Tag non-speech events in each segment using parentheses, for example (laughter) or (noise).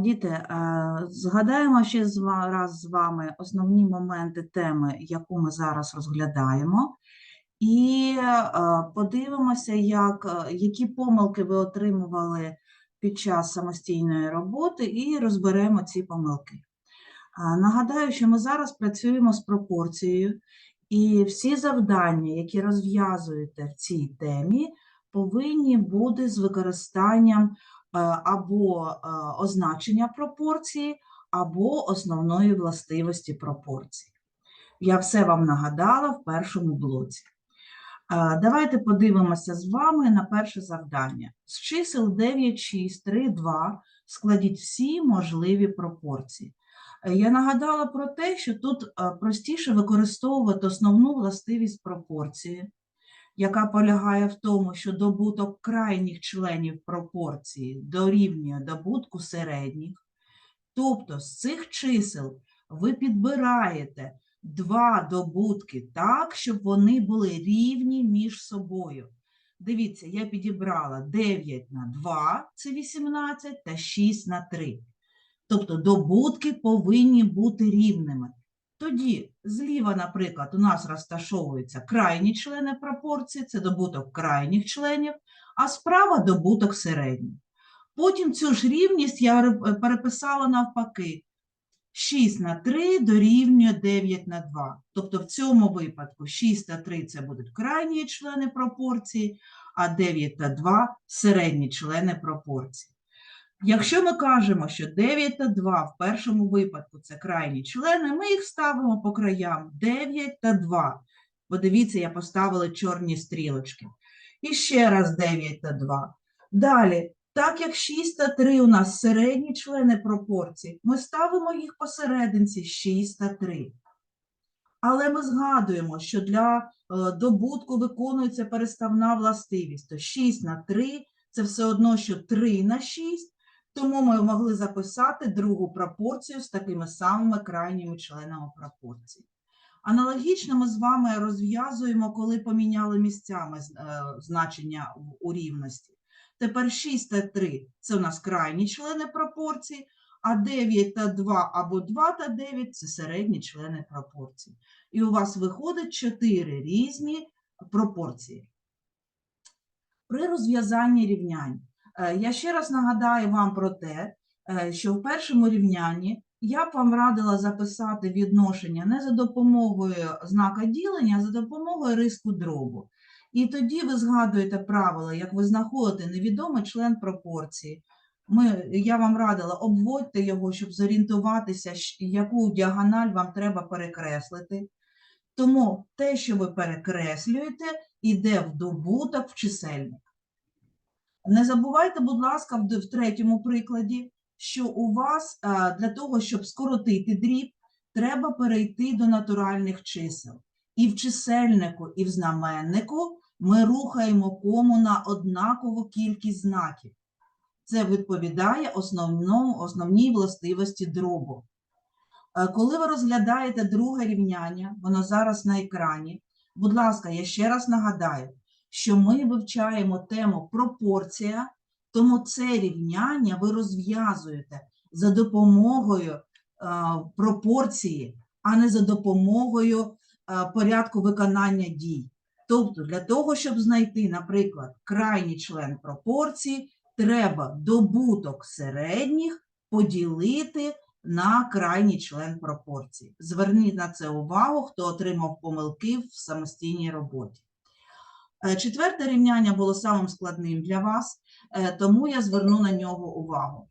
Діти, згадаємо ще раз з вами основні моменти теми, яку ми зараз розглядаємо, і подивимося, як, які помилки ви отримували під час самостійної роботи, і розберемо ці помилки. Нагадаю, що ми зараз працюємо з пропорцією, і всі завдання, які розв'язуєте в цій темі, повинні бути з використанням або е, означення пропорції, або основної властивості пропорції. Я все вам нагадала в першому блоці. Е, Давайте подивимося з вами на перше завдання. З чисел 9, 6, 3, 2 складіть всі можливі пропорції. Е, Я нагадала про те, що тут е, простіше використовувати основну властивість пропорції, яка полягає в тому, що добуток крайніх членів пропорції дорівнює добутку середніх. Тобто з цих чисел ви підбираєте два добутки так, щоб вони були рівні між собою. Дивіться, я підібрала 9 на 2 це 18 та 6 на 3. Тобто добутки повинні бути рівними. Тоді зліва, наприклад, у нас розташовуються крайні члени пропорції, це добуток крайніх членів, а справа добуток середніх. Потім цю ж рівність я переписала навпаки. 6 на 3 дорівнює 9 на 2. Тобто в цьому випадку 6 та 3 це будуть крайні члени пропорції, а 9 та 2 середні члени пропорції. Якщо ми кажемо, що 9 та 2 в першому випадку це крайні члени, ми їх ставимо по краям 9 та 2. Подивіться, я поставила чорні стрілочки. І ще раз 9 та 2. Далі, так як 6 та 3 у нас середні члени пропорцій, ми ставимо їх посерединці 6 та 3. Але ми згадуємо, що для е, добутку виконується переставна властивість. То 6 на 3 це все одно, що 3 на 6, тому ми могли записати другу пропорцію з такими самими крайніми членами пропорції. Аналогічно ми з вами розв'язуємо, коли поміняли місцями е, значення у рівності. Тепер 6 та 3 – це у нас крайні члени пропорції, а 9 та 2 або 2 та 9 – це середні члени пропорції. І у вас виходить 4 різні пропорції. При розв'язанні рівнянь. Е, Я ще раз нагадаю вам про те, е, що в першому рівнянні я б вам радила записати відношення не за допомогою знака ділення, а за допомогою риску дробу. І тоді ви згадуєте правила, як ви знаходите невідомий член пропорції. Ми, я вам радила, обводьте його, щоб зорієнтуватися, яку діагональ вам треба перекреслити. Тому те, що ви перекреслюєте, йде в добуток в чисельник. Не забувайте, будь ласка, в, третьому прикладі, що у вас а, для того, щоб скоротити дріб, треба перейти до натуральних чисел. І в чисельнику, і в знаменнику ми рухаємо кому на однакову кількість знаків. Це відповідає основному, основній властивості дробу. Е, Коли ви розглядаєте друге рівняння, воно зараз на екрані, будь ласка, я ще раз нагадаю, що ми вивчаємо тему пропорція, тому це рівняння ви розв'язуєте за допомогою е, пропорції, а не за допомогою е, порядку виконання дій. Тобто, для того, щоб знайти, наприклад, крайній член пропорції, треба добуток середніх поділити на крайній член пропорції. Зверніть на це увагу, хто отримав помилки в самостійній роботі. Е, Четверте рівняння було самим складним для вас, е, тому я зверну на нього увагу.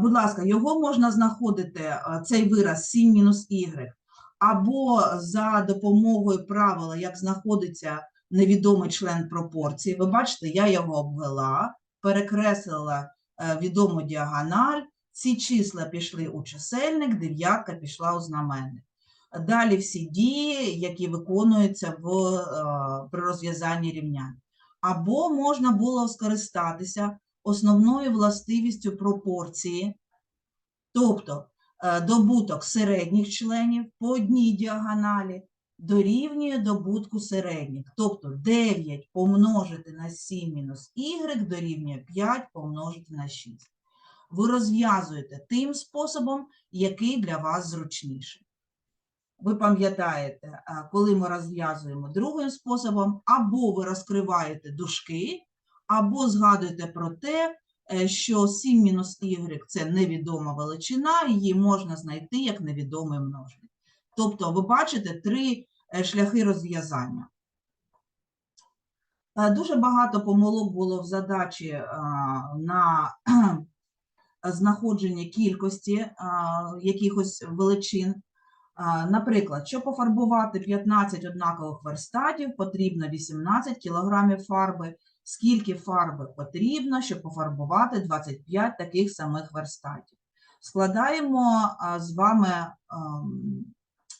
Будь ласка, його можна знаходити, е, цей вираз 7 мінус y, або за допомогою правила, як знаходиться невідомий член пропорції. Ви бачите, я його обвела, перекреслила відому діагональ, ці числа пішли у чисельник, дев'ятка пішла у знаменник. Далі всі дії, які виконуються в, е, при розв'язанні рівнянь. Або можна було скористатися основною властивістю пропорції, тобто е, добуток середніх членів по одній діагоналі дорівнює добутку середніх. Тобто 9 помножити на 7 мінус y дорівнює 5 помножити на 6. Ви розв'язуєте тим способом, який для вас зручніший. Ви пам'ятаєте, коли ми розв'язуємо другим способом, або ви розкриваєте дужки, або згадуєте про те, е, що 7 мінус y – це невідома величина, її можна знайти як невідомий множник. Тобто, ви бачите три е, шляхи розв'язання. Е, Дуже багато помилок було в задачі е, на (clears throat) знаходження кількості е, якихось величин. Наприклад, щоб пофарбувати 15 однакових верстатів, потрібно 18 кг фарби. Скільки фарби потрібно, щоб пофарбувати 25 таких самих верстатів? Складаємо з вами ем,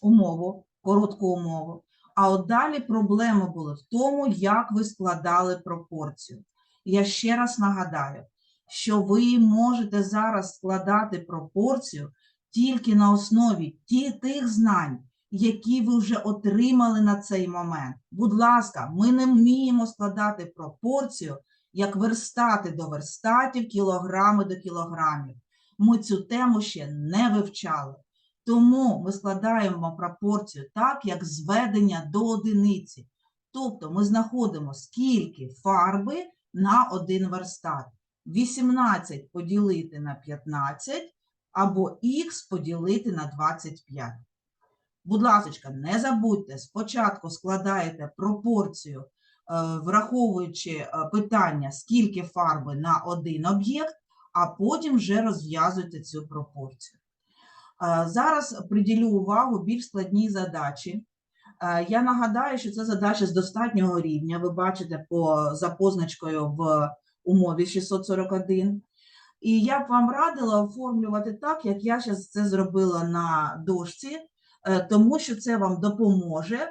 умову, коротку умову. А от далі проблеми були в тому, як ви складали пропорцію. Я ще раз нагадаю, що ви можете зараз складати пропорцію тільки на основі ті, тих знань, які ви вже отримали на цей момент. Будь ласка, ми не вміємо складати пропорцію як верстати до верстатів, кілограми до кілограмів. Ми цю тему ще не вивчали. Тому ми складаємо пропорцію так, як зведення до одиниці. Тобто ми знаходимо, скільки фарби на один верстат. 18 поділити на 15 або х поділити на 25. Будь ласка, не забудьте, спочатку складаєте пропорцію, е, враховуючи е, питання, скільки фарби на один об'єкт, а потім вже розв'язуйте цю пропорцію. Е, Зараз приділю увагу більш складній задачі. Я нагадаю, що це задача з достатнього рівня. Ви бачите по, за позначкою в умові 641. І я б вам радила оформлювати так, як я зараз це зробила на дошці, е, тому що це вам допоможе е,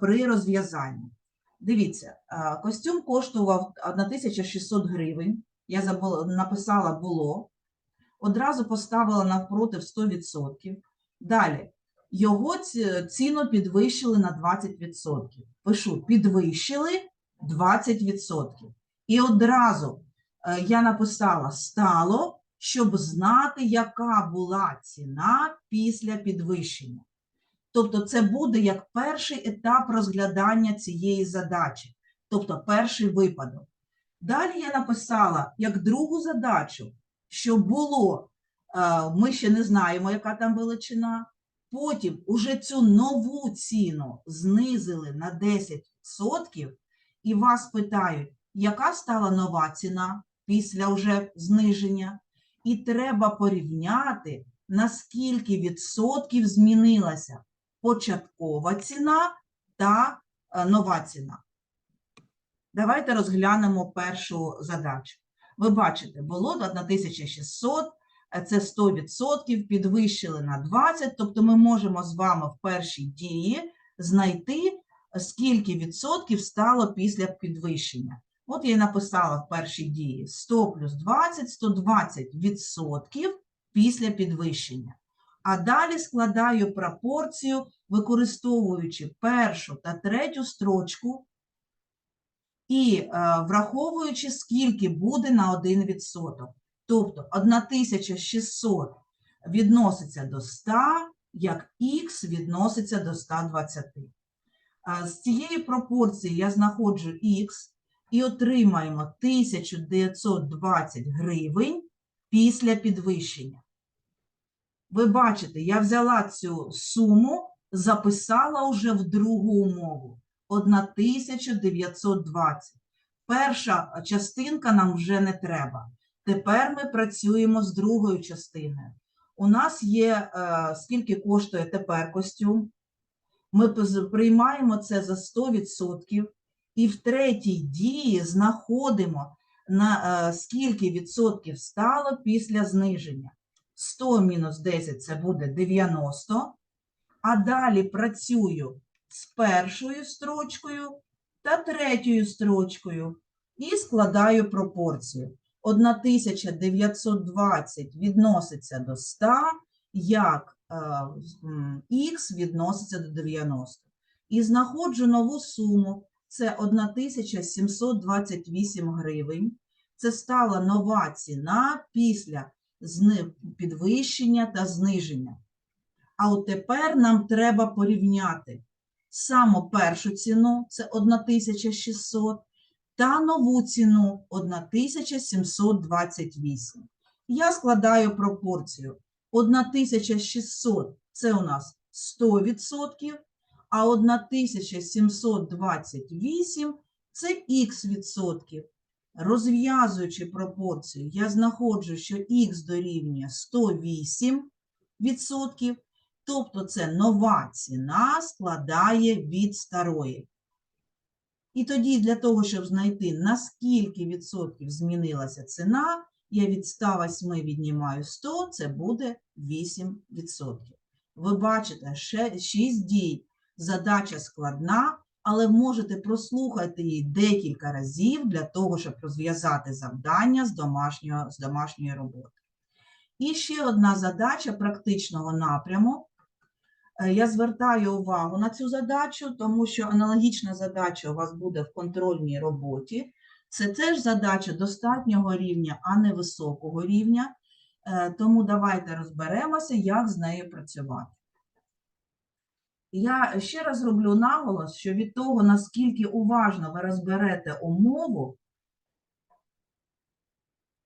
при розв'язанні. Дивіться, е, костюм коштував 1600 гривень. Я забула, написала було. Одразу поставила навпроти в 100%. Далі, його ціну підвищили на 20%. Пишу, підвищили 20%. І одразу я написала стало, щоб знати, яка була ціна після підвищення. Тобто, це буде як перший етап розглядання цієї задачі, тобто перший випадок. Далі я написала як другу задачу, що було, е, ми ще не знаємо, яка там величина. Потім уже цю нову ціну знизили на 10%, і вас питають, яка стала нова ціна після вже зниження, і треба порівняти, наскільки відсотків змінилася початкова ціна та е, нова ціна. Давайте розглянемо першу задачу. Ви бачите, було 1600, е, це 100%, підвищили на 20, тобто ми можемо з вами в першій дії знайти, скільки відсотків стало після підвищення. От я написала в першій дії 100 плюс 20, 120 відсотків після підвищення. А далі складаю пропорцію, використовуючи першу та третю строчку і е, враховуючи, скільки буде на 1%. Тобто 1600 відноситься до 100, як х відноситься до 120. А З цієї пропорції я знаходжу х і отримаємо 1920 гривень після підвищення. Ви бачите, я взяла цю суму, записала вже в другу умову. 1920. Перша частинка нам вже не треба. Тепер ми працюємо з другою частиною. У нас є, е, скільки коштує тепер костюм. Ми приймаємо це за 100%. І в третій дії знаходимо, на е, скільки відсотків стало після зниження. 100 мінус 10 це буде 90. А далі працюю з першою строчкою та третьою строчкою і складаю пропорцію. 1920 відноситься до 100, як х відноситься до 90. і знаходжу нову суму. Це 1728 гривень. Це стала нова ціна після підвищення та зниження. А от тепер нам треба порівняти саму першу ціну це 1600 та нову ціну 1728. Я складаю пропорцію. 1600 це у нас 100%, а 1728 це х відсотків. Розв'язуючи пропорцію, я знаходжу, що х дорівнює 108 відсотків, тобто це нова ціна складає від старої. І тоді для того, щоб знайти, на скільки відсотків змінилася ціна, я від 108 віднімаю 100, це буде 8 відсотків. Ви бачите, ще 6 дій. Задача складна, але можете прослухати її декілька разів для того, щоб розв'язати завдання з домашнього, з домашньої роботи. І ще одна задача практичного напряму. Е, Я звертаю увагу на цю задачу, тому що аналогічна задача у вас буде в контрольній роботі. Це теж задача достатнього рівня, а не високого рівня. Е, Тому давайте розберемося, як з нею працювати. Я ще раз роблю наголос, що від того, наскільки уважно ви розберете умову,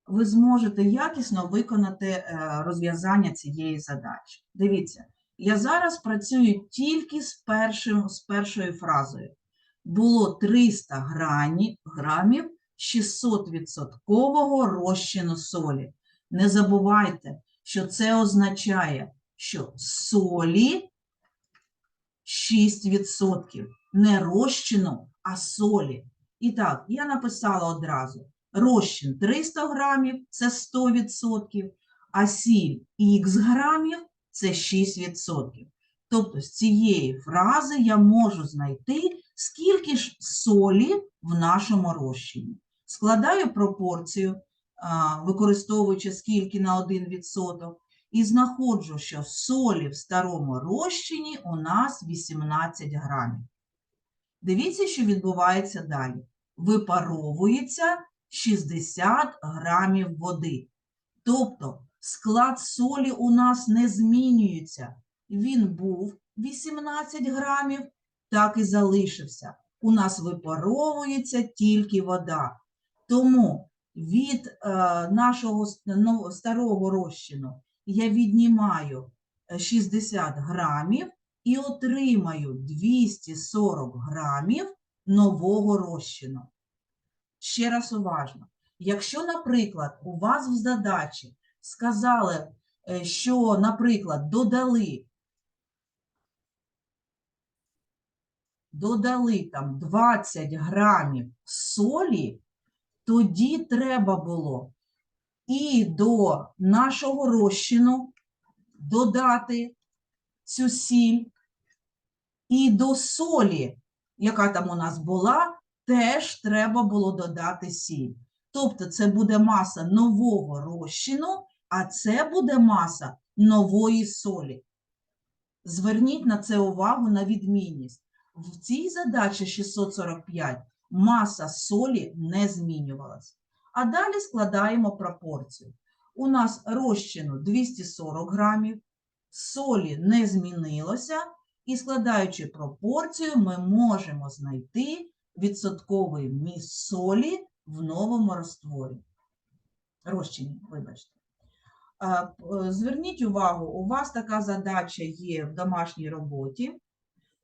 ви зможете якісно виконати е, розв'язання цієї задачі. Дивіться, я зараз працюю тільки з, першим, з першою фразою. Було 300 грані, грамів 600% розчину солі. Не забувайте, що це означає, що солі 6%. Не розчину, а солі. І так, я написала одразу. Розчин 300 грамів це 100%, а сіль х грамів це 6%. Тобто з цієї фрази я можу знайти, скільки ж солі в нашому розчині. Складаю пропорцію, використовуючи скільки на 1%, і знаходжу, що солі в старому розчині у нас 18 грамів. Дивіться, що відбувається далі. Випаровується 60 грамів води. Тобто склад солі у нас не змінюється. Він був 18 грамів, так і залишився. У нас випаровується тільки вода. Тому від е, нашого ну, старого розчину я віднімаю е, 60 грамів і отримаю 240 грамів нового розчину. Ще раз уважно. Якщо, наприклад, у вас в задачі сказали, е, що, наприклад, додали, додали там 20 грамів солі, тоді треба було і до нашого розчину додати цю сіль, і до солі, яка там у нас була, теж треба було додати сіль. Тобто це буде маса нового розчину, а це буде маса нової солі. Зверніть на це увагу на відмінність. В цій задачі 645 маса солі не змінювалась. А далі складаємо пропорцію. У нас розчину 240 грамів, солі не змінилося, і складаючи пропорцію, ми можемо знайти відсотковий вміст солі в новому ростворі. Розчині, вибачте. Е, Зверніть увагу, у вас така задача є в домашній роботі,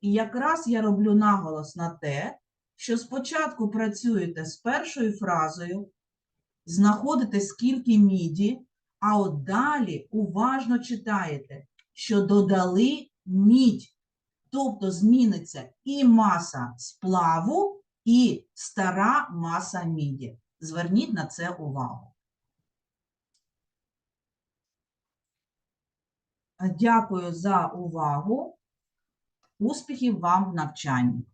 і якраз я роблю наголос на те, що спочатку працюєте з першою фразою, знаходите скільки міді, а от далі уважно читаєте, що додали мідь. Тобто зміниться і маса сплаву, і стара маса міді. Зверніть на це увагу. Дякую за увагу. Успіхів вам в навчанні.